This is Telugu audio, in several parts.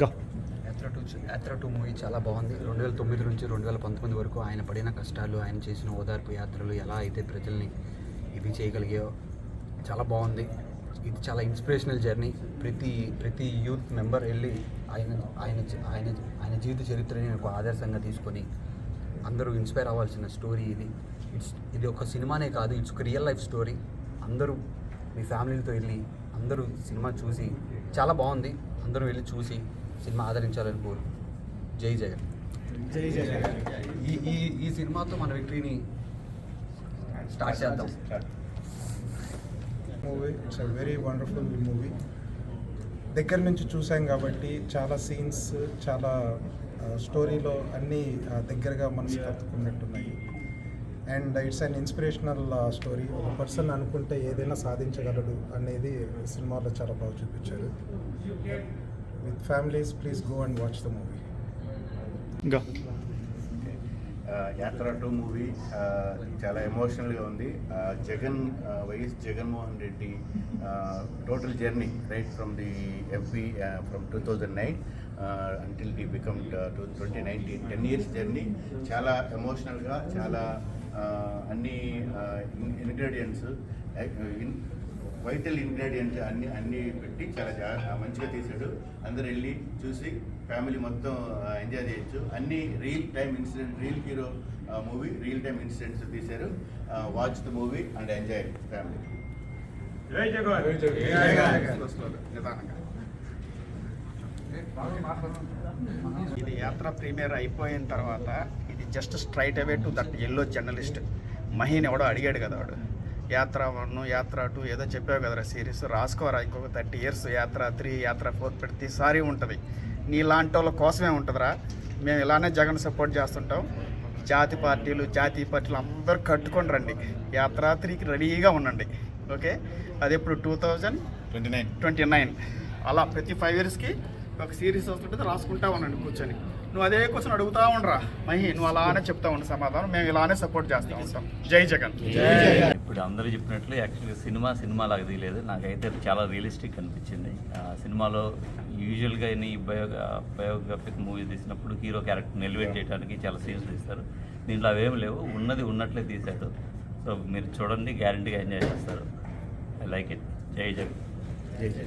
గా యాత్ర టూ మూవీ చాలా బాగుంది. రెండు వేల తొమ్మిది నుంచి రెండు వేల పంతొమ్మిది వరకు ఆయన పడిన కష్టాలు ఆయన చేసిన ఓదార్పు యాత్రలు ఎలా అయితే ప్రజల్ని ఇది చేయగలిగాయో చాలా బాగుంది. ఇది చాలా ఇన్స్పిరేషనల్ జర్నీ ప్రతి ప్రతి యూత్ మెంబర్ వెళ్ళి ఆయన ఆయన ఆయన ఆయన జీవిత చరిత్రని ఒక ఆదర్శంగా తీసుకొని అందరూ ఇన్స్పైర్ అవ్వాల్సిన స్టోరీ ఇది. ఇట్స్ ఇది ఒక సినిమానే కాదు ఇట్స్ ఒక రియల్ లైఫ్ స్టోరీ అందరూ మీ ఫ్యామిలీలతో వెళ్ళి అందరూ సినిమా చూసి చాలా బాగుంది. అందరూ వెళ్ళి చూసి సినిమా ఆదరించాలని కోరు. జై జగన్. జై జగన్. ఈ ఈ ఈ సినిమాతో మన విక్టరీని స్టార్ట్ చేద్దాం. Movie it's a very wonderful movie దగ్గర నుంచి చూసాం కాబట్టి చాలా సీన్స్ చాలా స్టోరీలో అన్నీ ఆ, దగ్గరగా మనసు కత్తుకున్నట్టున్నాయి. And it's an inspirational story. ఒక పర్సన్ అనుకుంటే ఏదైనా సాధించగలడు అనేది సినిమాలో చాలా బాగా చూపించారు. With families please go and watch the movie Yatra two movie చాలా ఎమోషనల్గా ఉంది. Jagan YS Jaganmohan Reddy total journey right from the MP from two thousand nine until the become two twenty nineteen ten years journey. చాలా ఎమోషనల్గా చాలా అన్ని ఇంగ్రీడియంట్స్ వైటల్ ఇంగ్రీడియంట్స్ అన్ని అన్ని పెట్టి చాలా జా- మంచిగా తీశాడు అందరు వెళ్ళి చూసి ఫ్యామిలీ మొత్తం ఎంజాయ్ చేయొచ్చు. అన్ని real time incident real hero movie real time incidents తీశారు. Watch the movie and enjoy family ఇది యాత్ర ప్రీమియర్ అయిపోయిన తర్వాత just straight away to that yellow journalist Maheen ఎవడో అడిగాడు కదా వాడు. యాత్ర వన్ యాత్ర టూ ఏదో చెప్పావు కదరా సిరీస్ రాసుకోరా ఇంకొక thirty years Yatra three Yatra four ప్రతిసారి ఉంటుంది. నీలాంటి వాళ్ళ కోసమే ఉంటుందిరా. మేము ఇలానే జగన్ సపోర్ట్ చేస్తుంటాం. జాతి పార్టీలు జాతీయ పార్టీలు అందరూ కట్టుకొని రండి. యాత్ర త్రీకి రెడీగా ఉండండి. ఓకే? అది ఇప్పుడు two thousand twenty nine twenty nine అలా ప్రతి ఫైవ్ ఇయర్స్కి ఒక సిరీస్ వస్తుంటుంది రాసుకుంటా ఉండండి కూర్చొని. నువ్వు అదే క్వశ్చన్ అడుగుతా ఉండరా. మహి నువ్వు అలానే చెప్తా ఉండు సమాధానం. మేము ఇలానే సపోర్ట్ చేస్తా ఉంటాం. జై జగన్. ఇప్పుడు అందరూ చెప్పినట్లు యాక్చువల్గా సినిమా సినిమా లాగా తీయలేదు. నాకైతే చాలా రియలిస్టిక్ అనిపించింది. ఆ సినిమాలో యూజువల్గా ఈ బయో బయోగ్రఫిక్ మూవీ తీసినప్పుడు హీరో క్యారెక్టర్ని ఎలివేట్ చేయడానికి చాలా సీన్స్ తీస్తారు. దీంట్లో అవేం లేవు. ఉన్నది ఉన్నట్లే తీశారు. సో మీరు చూడండి గ్యారంటీగా ఎంజాయ్ చేస్తారు. ఐ లైక్ ఇట్ జై జగన్. జై జై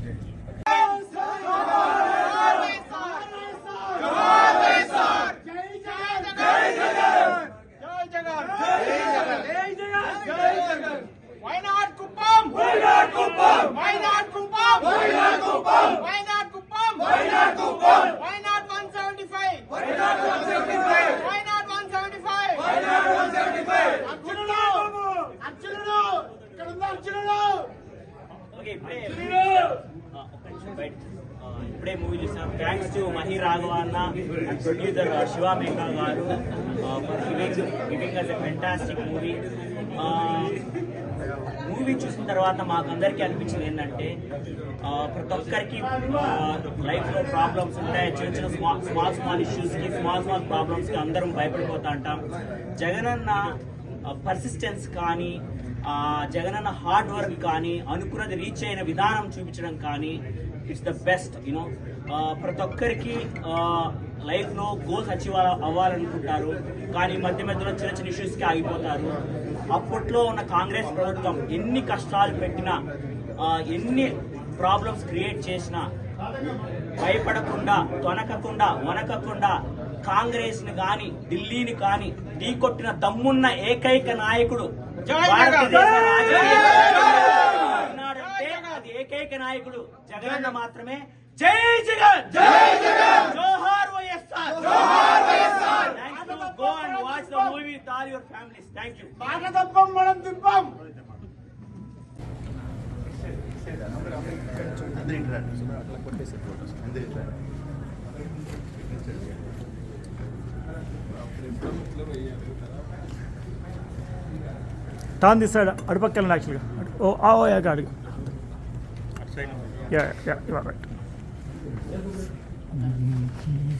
ఇప్పుడే మూవీ చూసాం. థ్యాంక్స్ టు మహి రాఘవ అన్న ప్రొడ్యూసర్ uh, శివ మేఘా గారు giving giving us a fantastic movie movie చూసిన తర్వాత మాకు అందరికీ అనిపించింది ఏంటంటే uh, ప్రతి ఒక్కరికి uh, లైఫ్లో ప్రాబ్లమ్స్ ఉంటాయి. చిన్న చిన్న స్మాల్ స్మాల్ స్మాల్ ఇష్యూస్కి స్మాల్ స్మాల్ ప్రాబ్లమ్స్కి అందరం భయపడిపోతా అంటాం జగనన్న పర్సిస్టెన్స్ కానీ జగనన్న హార్డ్ వర్క్ కానీ అనుకున్నది రీచ్ అయిన విధానం చూపించడం కానీ ఇట్స్ ద బెస్ట్ యూనో ప్రతి ఒక్కరికి లైఫ్లో గోల్స్ అచీవ్ అవ్వాలనుకుంటారు. కానీ మధ్య మధ్యలో చిన్న చిన్న ఇష్యూస్కి ఆగిపోతారు. అప్పట్లో ఉన్న కాంగ్రెస్ ప్రభుత్వం ఎన్ని కష్టాలు పెట్టినా ఎన్ని ప్రాబ్లమ్స్ క్రియేట్ చేసినా భయపడకుండా తొనకకుండా వనకకుండా కాంగ్రెస్ని గాని ఢిల్లీని కానీ ఢీకొట్టిన దమ్మున్న ఏకైక నాయకుడు భారతదేశ అది ఏకైక నాయకుడు జగనన్న మాత్రమే. జై జగన్! జై జగన్! జోహార్ వైఎస్ఆర్! జోహార్ YSR! Go and watch the movie with all your families thank you మాట తప్పం మనం దింపం అందరూ ఇంటి రండి అందరూ ఇంటి రండి టాన్ తీసాడు అడుపక్కెళ్ళండి యాక్చువల్గా. ఓ ఆ ఓ యా అడుగు. Yeah yeah you are right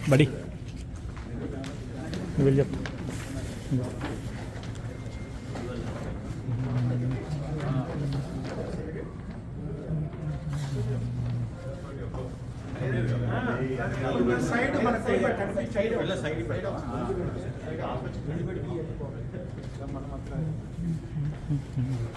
buddy నువ్వు వెళ్ళి చెప్పు సైడ్ మనకు కనిపించాయి కొంచెం క్రాస్ చేయండి సార్ అక్కడే కనబడకపోతే అక్కడ ఫోటో నిజంగా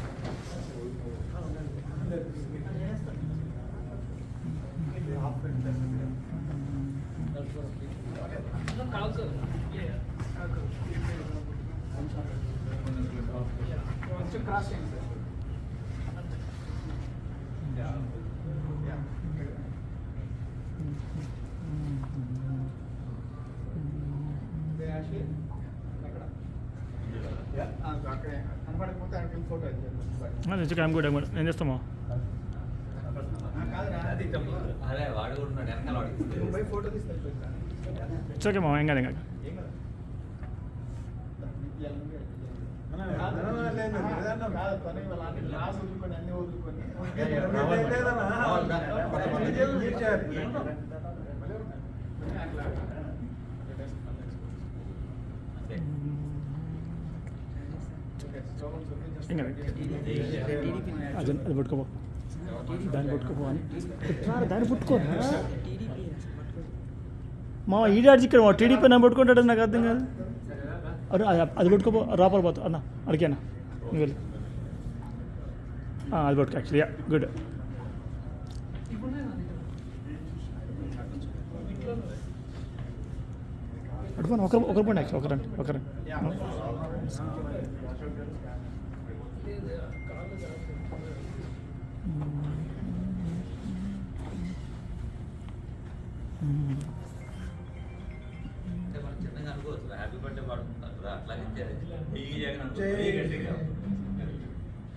ఐమ్ గుడ్ ఐమ్ గుడ్ ఏం చేస్తామా ఇట్స్ ఓకే మా ఏం కాదు ఏం కాదు ఏం కదా కాదు పని వాళ్ళ అన్ని క్లాస్ వదులుకొని అన్ని వదులుకొని ఏం కాదు అది అది మా ఈడాడి ఇక్కడ మా టీడీపీ నన్ను పట్టుకుంటాడు నాకు అర్థం కాదు అరే అది అది పట్టుకోపో రాపాలి పోతా అన్న అడిగి అన్న నువ్వు వెళ్ళి ఆ, అది పట్టుకో యాక్చువల్లీ గుడ్ అడుగును ఒకరు ఒకరు పోండి యాక్చువల్ ఒకరండి ఒకరండి అంటే